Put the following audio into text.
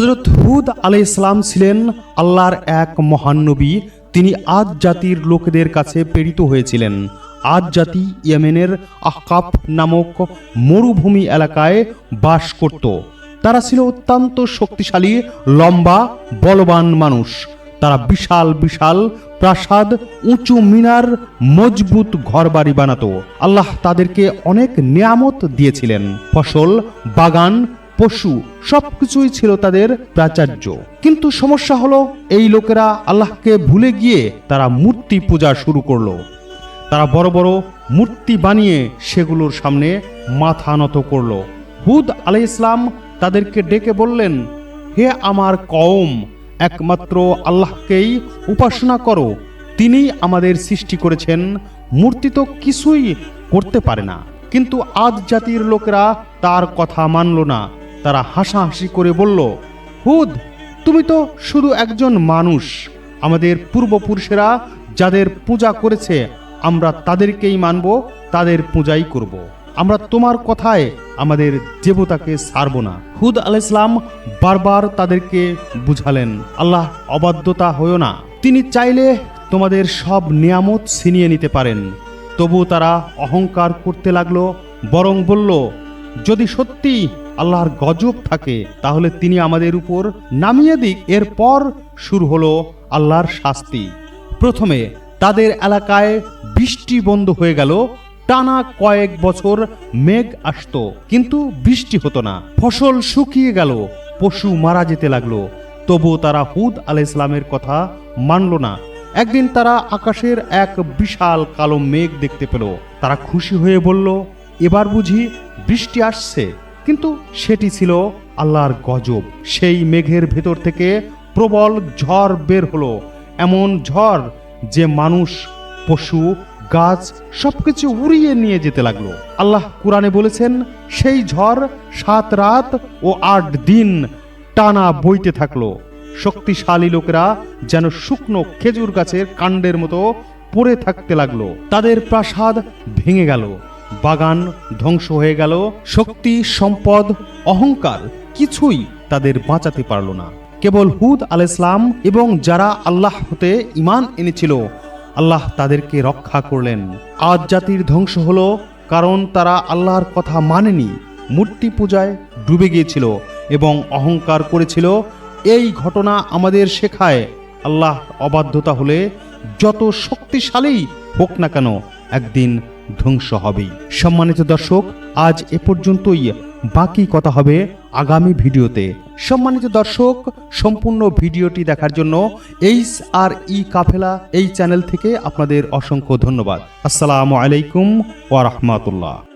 হজরত হুদ আলাই ইসলাম ছিলেন আল্লাহর এক মহান নবী। তিনি আজ জাতির লোকেদের কাছে প্রেরিত হয়েছিলেন। আজ জাতি ইয়েমেনের আহকাপ নামক মরুভূমি এলাকায় বাস করত। তারা ছিল অত্যন্ত শক্তিশালী, লম্বা, বলবান মানুষ। তারা বিশাল বিশাল প্রাসাদ, উঁচু মিনার, মজবুত ঘরবাড়ি বানাতো। আল্লাহ তাদেরকে অনেক নিয়ামত দিয়েছিলেন। ফসল, বাগান পশু, সবকিছুই ছিল তাদের প্রাচার্য। কিন্তু সমস্যা হলো, এই লোকেরা আল্লাহকে ভুলে গিয়ে তারা মূর্তি পূজা শুরু করল। তারা বড় বড় মূর্তি বানিয়ে সেগুলোর সামনে মাথা নত করল। হুদ আলাই ইসলাম তাদেরকে ডেকে বললেন, হে আমার কওম, একমাত্র আল্লাহকেই উপাসনা করো। তিনি আমাদের সৃষ্টি করেছেন, মূর্তি তো কিছুই করতে পারে না। কিন্তু আদ জাতির লোকেরা তার কথা মানল না। তারা হাসাহাসি করে বলল, হুদ, তুমি তো শুধু একজন মানুষ। আমাদের পূর্বপুরুষেরা যাদের পূজা করেছে, আমরা তাদেরকেই মানব, তাদের পূজাই করব। আমরা তোমার কথায় আমাদের দেবতাকে ছাড়ব না। হুদ আল ইসলাম বারবার তাদেরকে বুঝালেন, আল্লাহ অবাধ্যতা হয়েও না। তিনি চাইলে তোমাদের সব নিয়ামত ছিনিয়ে নিতে পারেন। তবু তারা অহংকার করতে লাগল, বরং বলল, যদি সত্যি আল্লাহর গজব থাকে, তাহলে তিনি আমাদের উপর নামিয়ে দিক। এরপর শুরু হলো আল্লাহর শাস্তি। প্রথমে তাদের এলাকায় বৃষ্টি বন্ধ হয়ে গেল। টানা কয়েক বছর মেঘ আসতো, কিন্তু বৃষ্টি হতো না। ফসল শুকিয়ে গেল, পশু মারা যেতে লাগল। তবু তারা হুদ আলাহ ইসলামের কথা মানল না। একদিন তারা আকাশের এক বিশাল কালো মেঘ দেখতে পেল। তারা খুশি হয়ে বলল, এবার বুঝি বৃষ্টি আসছে। কিন্তু সেটি ছিল আল্লাহর গজব। সেই মেঘের ভেতর থেকে প্রবল ঝড় বের হলো। এমন ঝড় যে মানুষ, পশু, গাছ সবকিছু উড়িয়ে নিয়ে যেতে লাগল। আল্লাহ কোরআনে বলেছেন, সেই ঝড় সাত রাত ও আট দিন টানা বইতে থাকল। শক্তিশালী লোকেরা যেন শুকনো খেজুর গাছের কাণ্ডের মতো পড়ে থাকতে লাগল। তাদের প্রাসাদ ভেঙে গেল। বাগান ধ্বংস হয়ে গেল, শক্তি, সম্পদ, অহংকার কিছুই তাদের বাঁচাতে পারল না। কেবল হুদ আল ইসলাম এবং যারা আল্লাহ হতে ইমান এনেছিল, আল্লাহ তাদেরকে রক্ষা করলেন। আজ জাতির ধ্বংস হলো কারণ তারা আল্লাহর কথা মানেনি, মূর্তি পূজায় ডুবে গিয়েছিল এবং অহংকার করেছিল। এই ঘটনা আমাদের শেখায়, আল্লাহ অবাধ্যতা হলে যত শক্তিশালী হোক না কেন, একদিন ধ্বংস হবে। সম্মানিত দর্শক, আজ এ পর্যন্তই। বাকি কথা হবে আগামী ভিডিওতে। সম্মানিত দর্শক, সম্পূর্ণ ভিডিওটি দেখার জন্য এইচ আর ই কাফেলা এই চ্যানেল থেকে আপনাদের অসংখ্য ধন্যবাদ। আসসালামু আলাইকুম ওয়া রাহমাতুল্লাহ।